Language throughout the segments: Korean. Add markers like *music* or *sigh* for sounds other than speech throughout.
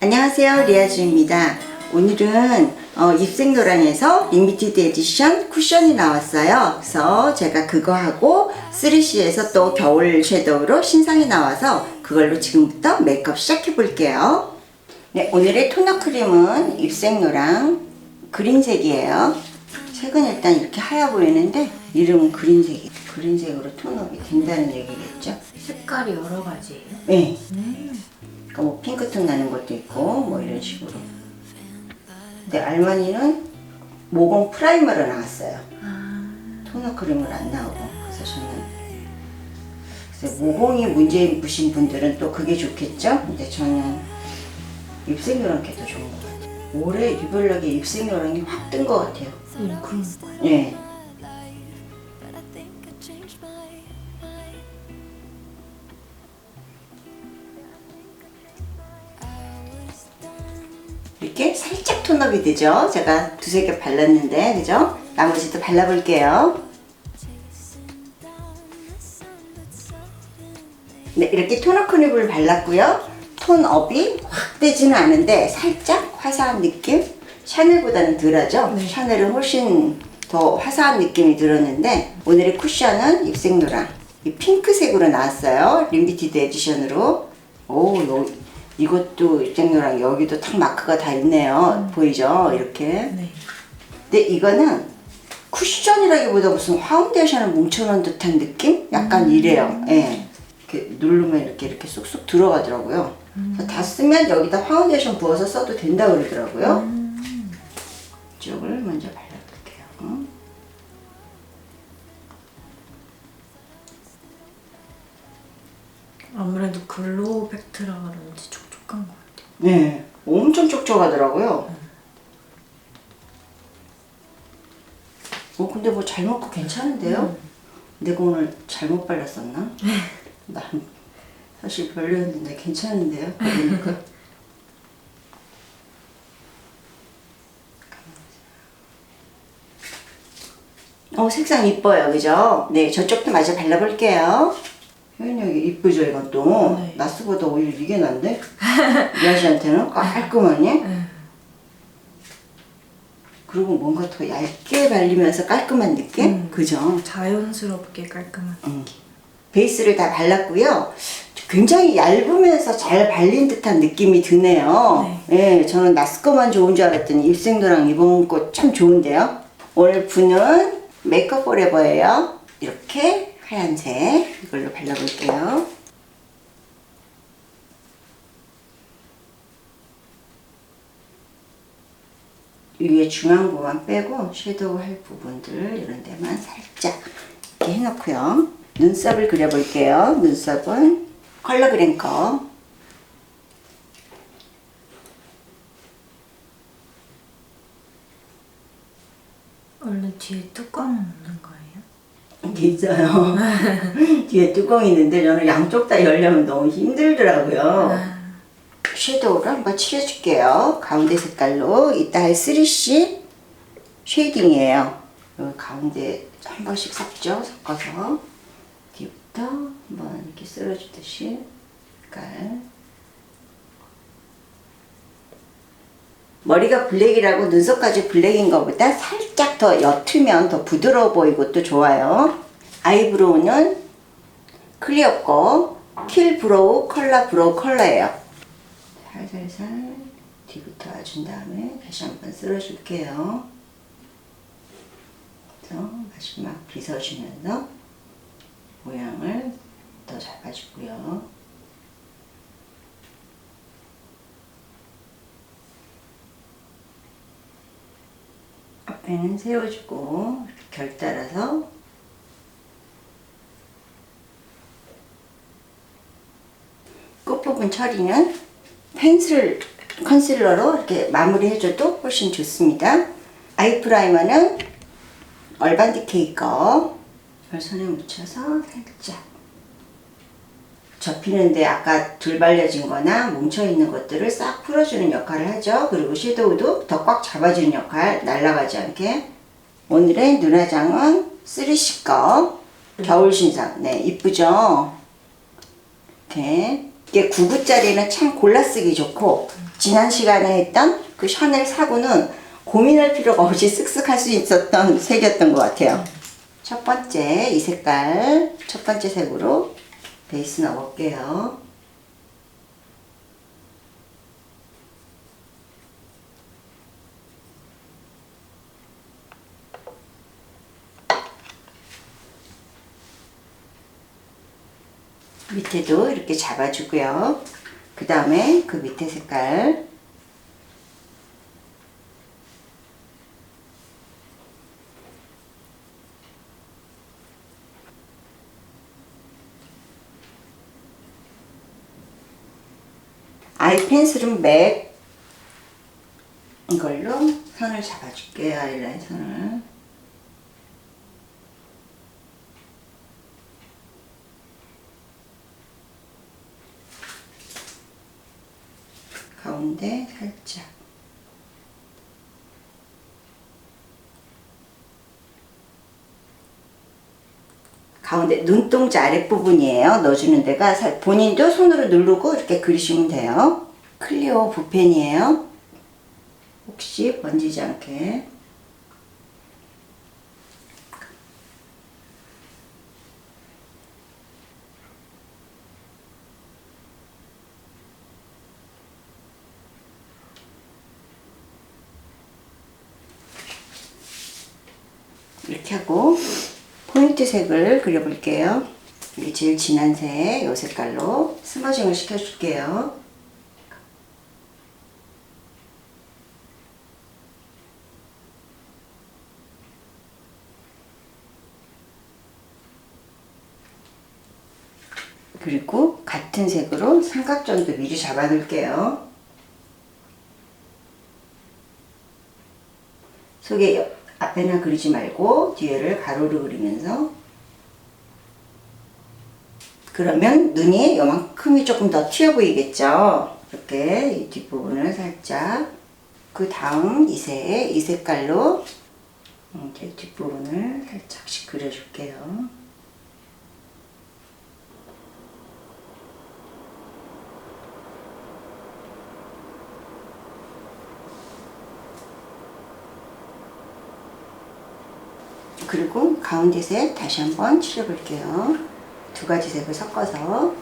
안녕하세요 리아주입니다. 오늘은 어, 입생노랑에서 리미티드 에디션 쿠션이 나왔어요. 그래서 제가 그거 하고 3CE에서 또 겨울 섀도우로 신상이 나와서 그걸로 지금부터 메이크업 시작해 볼게요. 네, 오늘의 토너 크림은 입생노랑 그린색이에요. 색은 일단 이렇게 하얘 보이는데 이름은 그린색이 그린색으로 톤업이 된다는 얘기겠죠 색깔이 여러 가지예요. 네. 그러니까 뭐 핑크톤 나는 것도 있고 뭐 이런 식으로. 근데 알마니는 모공 프라이머로 나왔어요. 토너 크림을 안 나오고 그래서 저는 그래서 모공이 문제 있으신 분들은 또 그게 좋겠죠. 근데 저는 입생 노랑게 더 좋은 것 같아요. 올해 유별나게 입생 노랑이 확 뜬 것 같아요. 음, 그런 거. 예. But I 이렇게 살짝 톤업이 되죠. 제가 두세 개 발랐는데, 그죠? 나머지도 발라볼게요. 네, 이렇게 톤업 크림을 발랐고요. 톤업이 확 되지는 않은데 살짝 화사한 느낌? 샤넬보다는 덜하죠? 샤넬은 훨씬 더 화사한 느낌이 들었는데 오늘의 쿠션은 입생노랑 이 핑크색으로 나왔어요. 리미티드 에디션으로. 오, 요, 이것도 입생노랑 여기도 탁 마크가 다 있네요. 보이죠? 이렇게. 네. 근데 이거는 쿠션이라기보다 무슨 파운데이션을 뭉쳐놓은 듯한 느낌? 약간 이래요. 예. 이렇게 누르면 이렇게 이렇게 쑥쑥 들어가더라고요. 그래서 다 쓰면 여기다 파운데이션 부어서 써도 된다 그러더라고요. 이쪽을 먼저 발라볼게요. 아무래도 글로우 팩트라 그런지 같아요. 네, 엄청 촉촉하더라고요. 어, 근데 뭐 잘 먹고 괜찮은데요? 내가 오늘 잘못 발랐었나? 난 사실 별로였는데 괜찮은데요? 그러니까. 어, 색상 이뻐요, 그죠? 네, 저쪽도 마저 발라볼게요. 여기 이쁘죠, 이건 또? 네. 나스보다 오히려 이게 난데? 미아 씨한테는 깔끔하니? 그리고 뭔가 더 얇게 발리면서 깔끔한 느낌? 그죠? 자연스럽게 깔끔한. 음. 베이스를 다 발랐고요. 굉장히 얇으면서 잘 발린 듯한 느낌이 드네요. 예, 저는 나스꺼만 좋은 줄 알았더니 입생도랑 입은 거참 좋은데요. 오늘 붓은 메이크업 포레버예요. 이렇게 하얀색 이걸로 발라볼게요. 위에 중앙 부분 빼고 섀도우 할 부분들 이런 데만 살짝 이렇게 해놓고요. 눈썹을 그려볼게요. 눈썹은 컬러 거. 원래 뒤에 뚜껑은 없는 거예요? 이게 있어요. *laughs* 뒤에 뚜껑이 있는데 저는 양쪽 다 열려면 너무 힘들더라고요. 섀도우를 한번 칠해줄게요. 가운데 색깔로 이따 할 3C 쉐이딩이에요. 가운데 한 번씩 섞죠. 섞어서 뒤부터 한번 이렇게 쓸어주듯이 색깔. 머리가 블랙이라고 눈썹까지 블랙인 것보다 살짝 더 옅으면 더 부드러워 보이고 또 좋아요. 아이브로우는 클리어 거, 킬 브로우 컬러 브로우 컬러예요. 살살살 뒤부터 와준 다음에 다시 한번 쓸어줄게요. 그래서 마지막 빗어주면서 모양을 더 잡아주고요. 앞에는 세워주고 결 따라서 끝부분 처리는 펜슬 컨실러로 이렇게 마무리해줘도 훨씬 좋습니다. 아이 프라이머는 얼반디 케이 거 손에 묻혀서 살짝 접히는데 아까 덜 발려진 거나 뭉쳐있는 것들을 싹 풀어주는 역할을 하죠. 그리고 섀도우도 더 꽉 잡아주는 역할, 날아가지 않게. 오늘의 눈화장은 3C 거 겨울 신상. 네, 이쁘죠? 이렇게 이게 9구짜리는 참 골라 쓰기 좋고 지난 시간에 했던 그 샤넬 사구는 고민할 필요가 없이 쓱쓱 할 수 있었던 색이었던 것 같아요. 첫 번째 이 색깔 첫 번째 색으로 베이스 넣어볼게요. 밑에도 이렇게 잡아주고요. 그 다음에 그 밑에 색깔 아이 펜슬은 맥 이걸로 선을 잡아줄게요. 아이라인 선을. 가운데 살짝 가운데 눈동자 아랫부분이에요. 넣어주는 데가 살- 본인도 손으로 누르고 이렇게 그리시면 돼요. 클리오 붓펜이에요. 혹시 번지지 않게 이렇게 하고 포인트 색을 그려볼게요. 이게 제일 진한 색, 이 색깔로 스머징을 시켜줄게요. 그리고 같은 색으로 삼각존도 미리 잡아둘게요. 속에 옆- 앞에나 그리지 말고 뒤에를 가로로 그리면서 그러면 눈이 요만큼이 조금 더 튀어 보이겠죠? 이렇게 이 뒷부분을 살짝 그 다음 이색, 이 색깔로 이제 뒷부분을 살짝씩 그려줄게요. 그리고 가운데 색 다시 한번 칠해볼게요. 두 가지 색을 섞어서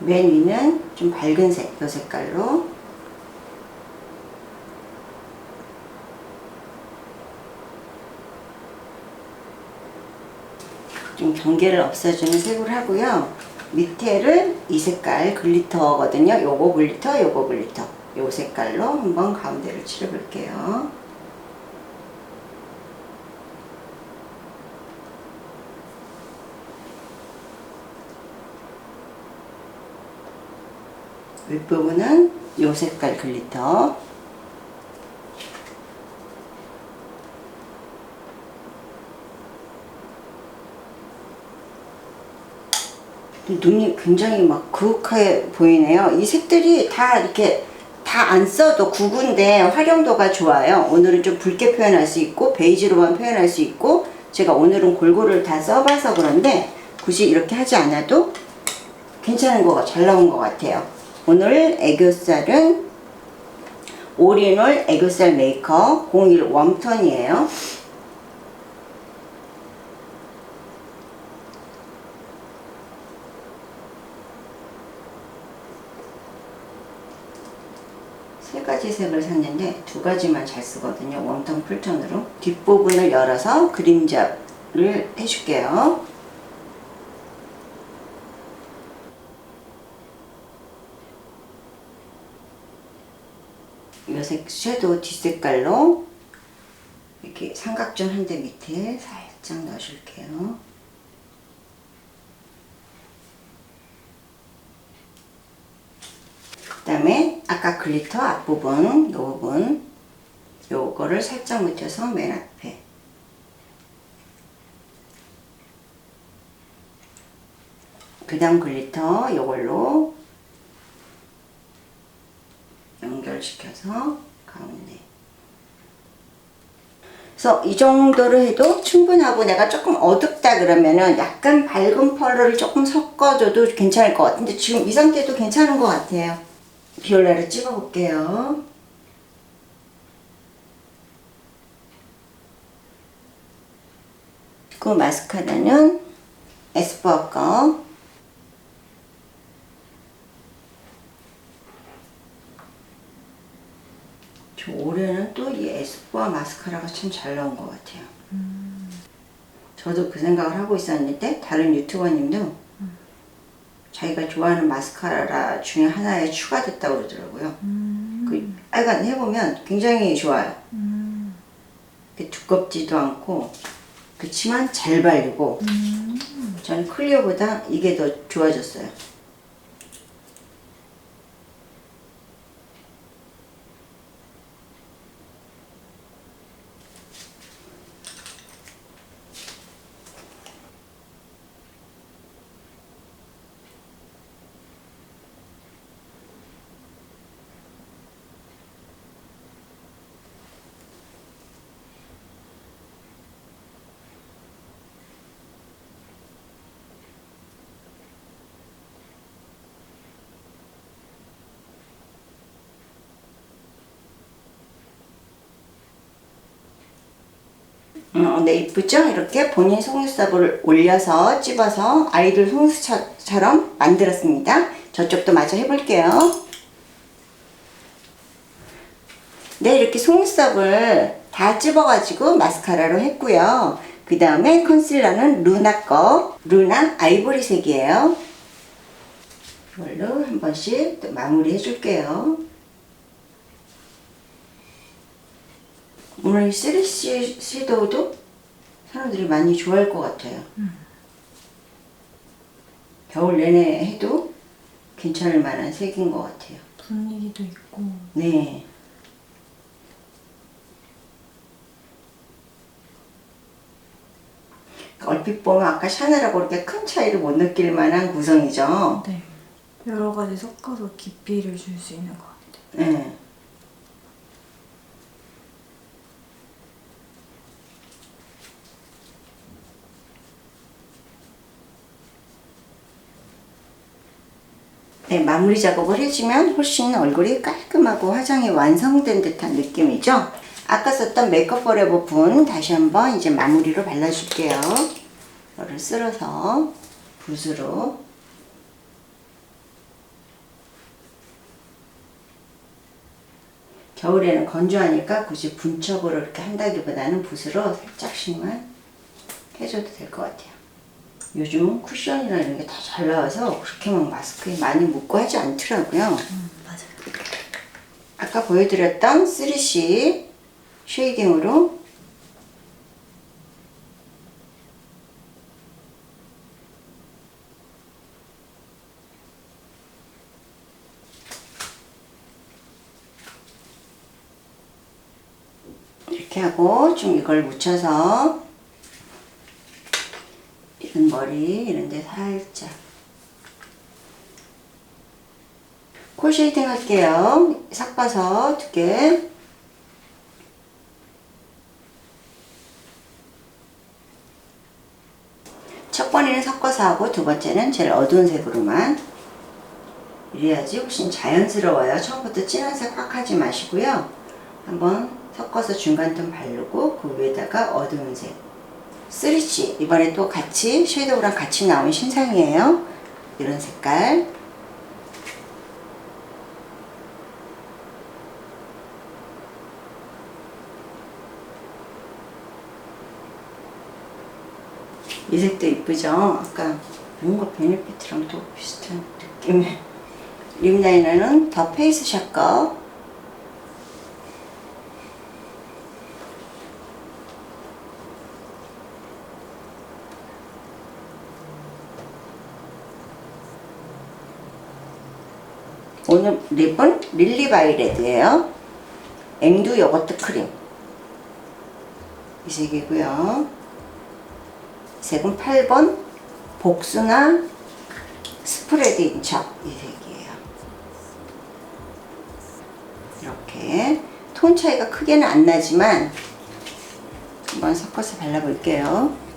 맨 위는 좀 밝은 색, 이 색깔로 좀 경계를 없애주는 색으로 하고요. 밑에를 이 색깔 글리터거든요. 요거 글리터, 요거 글리터. 요 색깔로 한번 가운데를 칠해볼게요. 윗부분은 요 색깔 글리터. 눈이 굉장히 막 그윽하게 보이네요. 이 색들이 다 이렇게 다 안 써도 구구인데 활용도가 좋아요. 오늘은 좀 붉게 표현할 수 있고 베이지로만 표현할 수 있고 제가 오늘은 골고루 다 써봐서 그런데 굳이 이렇게 하지 않아도 괜찮은 거가 잘 나온 것 같아요. 오늘 애교살은 올인올 애교살 메이커 01 웜톤이에요. 세 가지 색을 샀는데 두 가지만 잘 쓰거든요. 웜톤 풀톤으로. 뒷부분을 열어서 그림자를 해줄게요. 요색 섀도우 뒷색깔로 이렇게 삼각존 한 대 밑에 살짝 넣어줄게요. 그 다음에 아까 글리터 앞부분, 요 부분 요거를 살짝 묻혀서 맨 앞에 그 다음 글리터 요걸로 연결시켜서 가운데 그래서 이 정도로 해도 충분하고 내가 조금 어둡다 그러면은 약간 밝은 펄을 조금 섞어줘도 괜찮을 것 같은데 지금 이 상태도 괜찮은 것 같아요. 비올라를 찍어볼게요. 그 마스카라는 에스쁘아 거. 저 올해는 또 이 에스쁘아 마스카라가 참 잘 나온 것 같아요. 저도 그 생각을 하고 있었는데 다른 유튜버님도 자기가 좋아하는 마스카라 중에 하나에 추가됐다고 그러더라고요. 그 하여간 해보면 굉장히 좋아요. 이렇게 두껍지도 않고 그렇지만 잘 발리고 저는 클리어보다 이게 더 좋아졌어요. 음, 네, 이쁘죠? 이렇게 본인 속눈썹을 올려서 찝어서 아이들 속눈썹처럼 만들었습니다. 저쪽도 마저 해볼게요. 네, 이렇게 속눈썹을 다 찝어가지고 마스카라로 했고요. 그 다음에 컨실러는 루나 거, 루나 아이보리색이에요. 이걸로 한 번씩 또 마무리 해줄게요. 오늘 이 3C 섀도우도 사람들이 많이 좋아할 것 같아요. 겨울 내내 해도 괜찮을 만한 색인 것 같아요. 분위기도 있고 네. 얼핏 보면 아까 샤넬하고 그렇게 큰 차이를 못 느낄 만한 구성이죠. 네. 여러 가지 섞어서 깊이를 줄 수 있는 것 같아요. 네. 네, 마무리 작업을 해주면 훨씬 얼굴이 깔끔하고 화장이 완성된 듯한 느낌이죠. 아까 썼던 메이크업 포레버 분 다시 한번 이제 마무리로 발라줄게요. 이거를 쓸어서 붓으로 겨울에는 건조하니까 굳이 분첩으로 이렇게 한다기보다는 붓으로 살짝씩만 해줘도 될 것 같아요. 요즘은 쿠션이나 이런 게 다 잘 나와서 그렇게 막 마스크에 많이 묻고 하지 않더라고요. 음, 맞아요. 아까 보여드렸던 3C 쉐이딩으로 이렇게 하고 좀 이걸 묻혀서 머리 이런 데 살짝 코 쉐이딩 할게요. 삭 봐서 두 개. 첫 번에는 섞어서 하고 두 번째는 제일 어두운 색으로만. 이래야지 훨씬 자연스러워요. 처음부터 진한 색 확 하지 마시고요. 한번 섞어서 중간 톤 바르고 그 위에다가 어두운 색. 3C 이번에 또 같이 섀도우랑 같이 나온 신상이에요. 이런 색깔. 이 색도 이쁘죠? 아까 뭔가 베네피트랑 또 비슷한 느낌의 립 라이너는 더 페이스샵 거 오늘 립은 릴리 바이레드예요. 앵두 요거트 크림 이 색이고요. 색은 8번 복숭아 스프레드 인척 이 색이에요. 이렇게 톤 차이가 크게는 안 나지만 한번 섞어서 발라볼게요.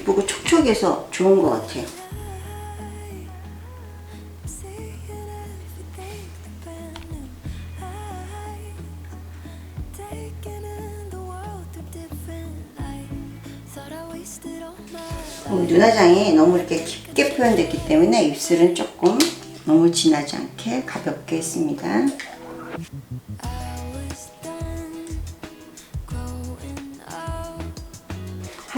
이쁘고 촉촉해서 좋은 것 같아요. 어, 눈화장이 너무 이렇게 깊게 표현됐기 때문에 입술은 조금 너무 진하지 않게 가볍게 했습니다.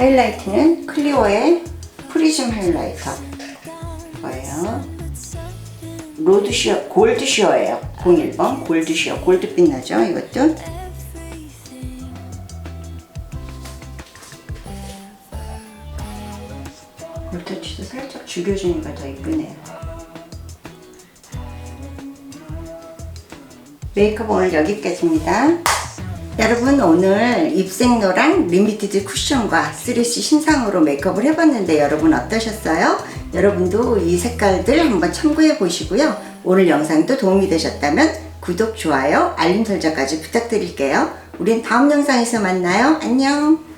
하이라이트는 클리오의 프리즘 하이라이터 거예요. 로드쉬어, 골드쉬어예요. 01번 골드쉬어, 골드빛 나죠? 이것도 볼터치도 살짝 줄여주니까 더 이쁘네요. 메이크업 오늘 여기까지입니다. 여러분 오늘 입생로랑 리미티드 쿠션과 3C 신상으로 메이크업을 해봤는데 여러분 어떠셨어요? 여러분도 이 색깔들 한번 참고해 보시고요. 오늘 영상도 도움이 되셨다면 구독, 좋아요, 알림 설정까지 부탁드릴게요. 우린 다음 영상에서 만나요. 안녕!